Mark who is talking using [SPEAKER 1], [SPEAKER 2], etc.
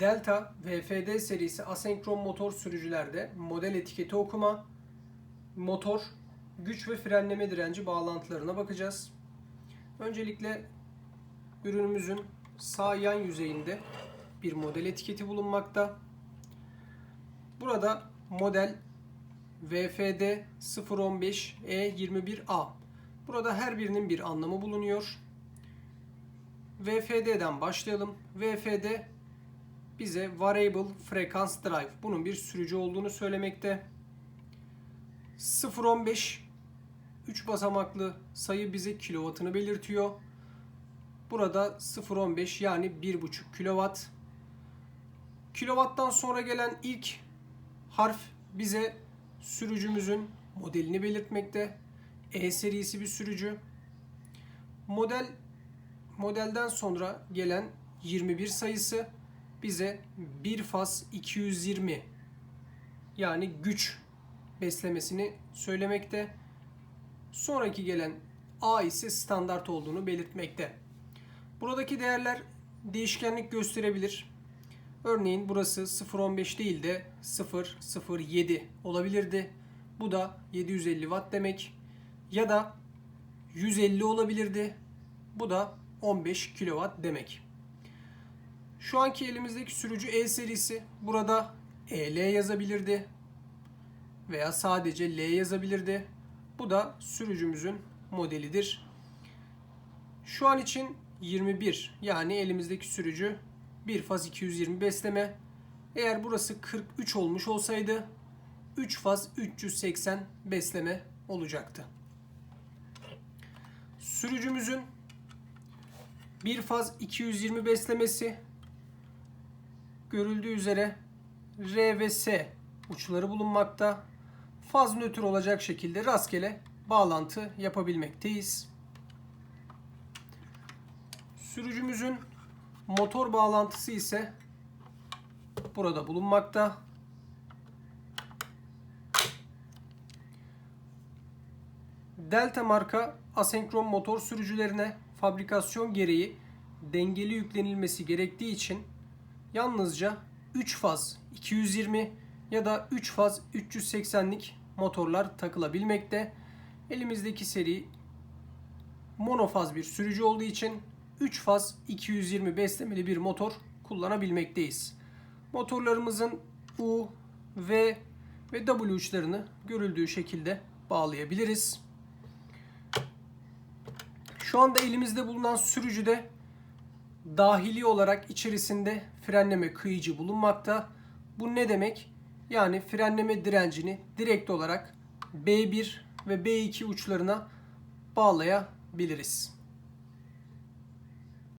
[SPEAKER 1] Delta VFD serisi asenkron motor sürücülerde model etiketi okuma, motor, güç ve frenleme direnci bağlantılarına bakacağız. Öncelikle ürünümüzün sağ yan yüzeyinde bir model etiketi bulunmakta. Burada model VFD 015E21A. Burada her birinin bir anlamı bulunuyor. VFD'den başlayalım. VFD bize Variable Frequency Drive. Bunun bir sürücü olduğunu söylemekte. 015 3 basamaklı sayı bize kilovatını belirtiyor. Burada 0.15 yani 1.5 kilowatt. Kilowatttan sonra gelen ilk harf bize sürücümüzün modelini belirtmekte. E serisi bir sürücü. Model modelden sonra gelen 21 sayısı bize bir faz 220 yani güç beslemesini söylemekte. Sonraki gelen A ise standart olduğunu belirtmekte. Buradaki değerler değişkenlik gösterebilir. Örneğin burası 0.15 değil de 0.07 olabilirdi. Bu da 750 watt demek. Ya da 150 olabilirdi. Bu da 15 kW demek. Şu anki elimizdeki sürücü E serisi. Burada EL yazabilirdi. Veya sadece L yazabilirdi. Bu da sürücümüzün modelidir. Şu an için 21 yani elimizdeki sürücü bir faz 220 besleme. Eğer burası 43 olmuş olsaydı 3 faz 380 besleme olacaktı. Sürücümüzün bir faz 220 beslemesi görüldüğü üzere R ve S uçları bulunmakta. Faz nötr olacak şekilde rastgele bağlantı yapabilmekteyiz. Sürücümüzün motor bağlantısı ise burada bulunmakta. Delta marka asenkron motor sürücülerine fabrikasyon gereği dengeli yüklenilmesi gerektiği için yalnızca 3 faz 220 ya da 3 faz 380'lik motorlar takılabilmekte. Elimizdeki seri monofaz bir sürücü olduğu için 3 faz 220 beslemeli bir motor kullanabilmekteyiz. Motorlarımızın U, V ve W uçlarını görüldüğü şekilde bağlayabiliriz. Şu anda elimizde bulunan sürücüde dahili olarak içerisinde frenleme kıyıcı bulunmakta. Bu ne demek? Yani frenleme direncini direkt olarak B1 ve B2 uçlarına bağlayabiliriz.